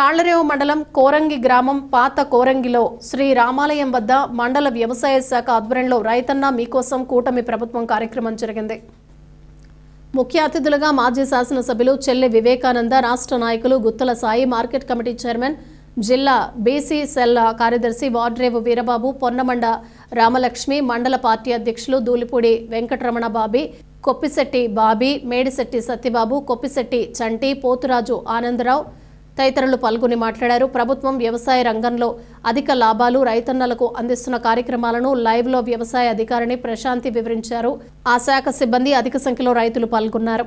తాళ్ళరేవు మండలం కోరంగి గ్రామం పాత కోరంగిలో శ్రీ రామాలయం వద్ద మండల వ్యవసాయ శాఖ ఆధ్వర్యంలో రైతన్న మీకోసం కూటమి ప్రభుత్వం కార్యక్రమం జరిగింది. ముఖ్య అతిథులుగా మాజీ శాసనసభ్యులు చెల్లె వివేకానంద రాష్ట్ర నాయకులు Guttala Sai market committee chairman జిల్లా బీసీ సెల్ కార్యదర్శి వాడ్రేవు వీరబాబు పొన్నమండ రామలక్ష్మి మండల పార్టీ అధ్యక్షులు దూలిపూడి వెంకటరమణ బాబీ కొప్పిశెట్టి బాబీ మేడిశెట్టి సత్యబాబు కొప్పిశెట్టి చంటి పోతురాజు ఆనందరావు తదితరులు పాల్గొని మాట్లాడారు. ప్రభుత్వం వ్యవసాయ రంగంలో అధిక లాభాలు రైతన్నలకు అందిస్తున్న కార్యక్రమాలను లైవ్లో వ్యవసాయ అధికారిని ప్రశాంతి వివరించారు. ఆ శాఖ సిబ్బంది అధిక సంఖ్యలో రైతులు పాల్గొన్నారు.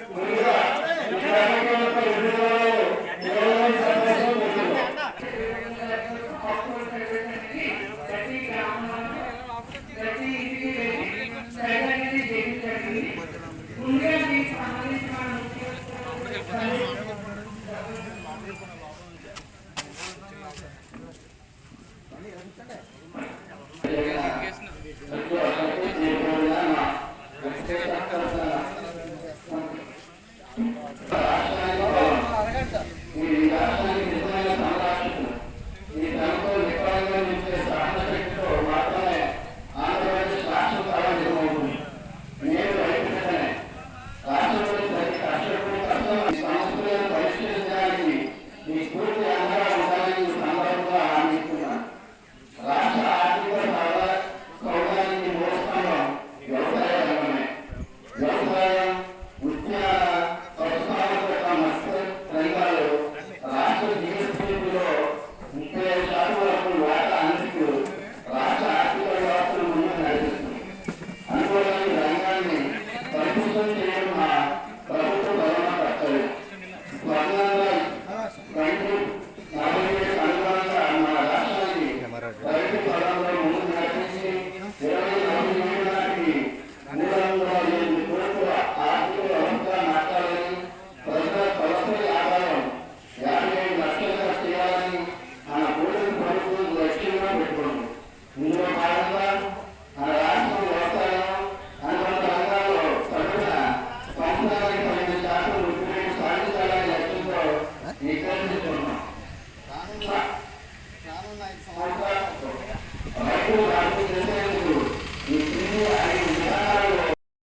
పూర్తి สอน